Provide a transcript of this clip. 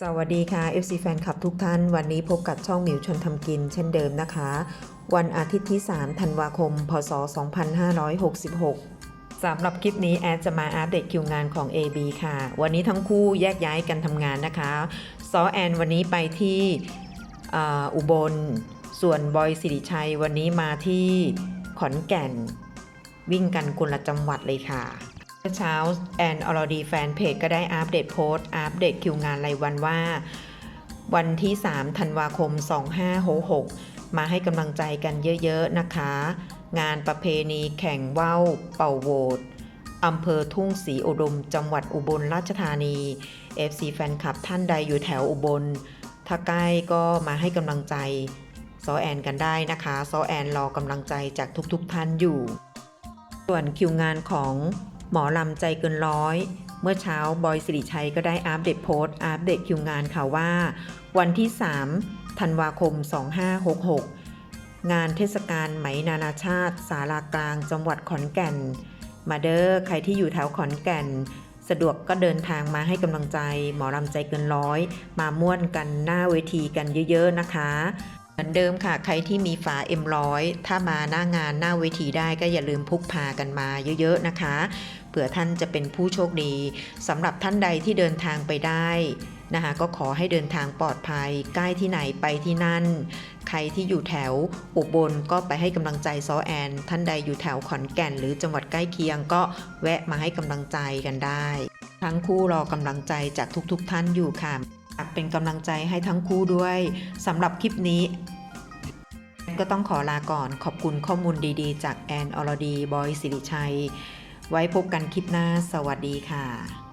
สวัสดีค่ะ FC แฟนคลับทุกท่าน วันนี้พบกับช่องหมิวชนทำกินเช่นเดิมนะคะ วันอาทิตย์ที่ 3 ธันวาคม พศ 2566 สำหรับคลิปนี้แอดจะมาอัปเดตคิวงานของ AB ค่ะ วันนี้ทั้งคู่แยกย้ายกันทำงานนะคะซอแอนวันนี้ไปที่อ,อุบล ส่วนบอยสิริชัยวันนี้มาที่ขอนแก่น วิ่งกันคนละจังหวัดเลยค่ะ เช้าแอนอรดีแฟนเพจก็ได้อัปเดตโพสต์อัปเดตคิวงานรายวันว่า วันที่ 3 ธันวาคม 2566 มาให้กำลังใจกันเยอะๆนะคะ งานประเพณีแข่งว่าวเป่าโวตอำเภอทุ่งศรีอุดม จังหวัดอุบลราชธานี FC แฟนคลับท่านใดอยู่แถวอุบล ถ้าใกล้ก็มาให้กำลังใจซอแอนกันได้นะคะซอแอนรอกำลังใจจากทุกๆท่านอยู่ ส่วนคิวงานของ หมอลำใจเกินร้อย เมื่อเช้าบอยสิริชัยก็ได้อัปเดตโพสต์อัปเดตคิวงานค่ะว่า วันที่ 3 ธันวาคม 2566 งานเทศกาลไหมนานาชาติ สารากลางจังหวัดขอนแก่น มาเด้อใครที่อยู่แถวขอนแก่น สะดวกก็เดินทางมาให้กำลังใจ หมอลำใจเกินร้อย มาม่วนกันหน้าเวทีกันเยอะๆนะคะ เหมือนเดิมค่ะ ใครที่มีฝา M100 ถ้ามาหน้างานหน้าเวทีได้ก็อย่าลืมพกพากันมาเยอะๆนะคะ เผื่อท่านจะเป็นผู้โชคดีสำหรับท่านใดที่เดินทางไปได้นะคะก็ขอให้เดินทางปลอดภัย ใกล้ที่ไหนไปที่นั่น ใครที่อยู่แถวอุบลก็ไปให้กำลังใจซอแอน ท่านใดอยู่แถวขอนแก่น หรือจังหวัดใกล้เคียงก็แวะมาให้กำลังใจกันได้ ทั้งคู่รอกำลังใจจากทุกๆท่านอยู่ค่ะ เป็นกำลังใจให้ทั้งคู่ด้วยสำหรับคลิปนี้ ก็ต้องขอลาก่อนขอบคุณข้อมูลดีๆ จากแอนอรดี บอยสิริชัย ไว้พบกันคลิปหน้า สวัสดีค่ะ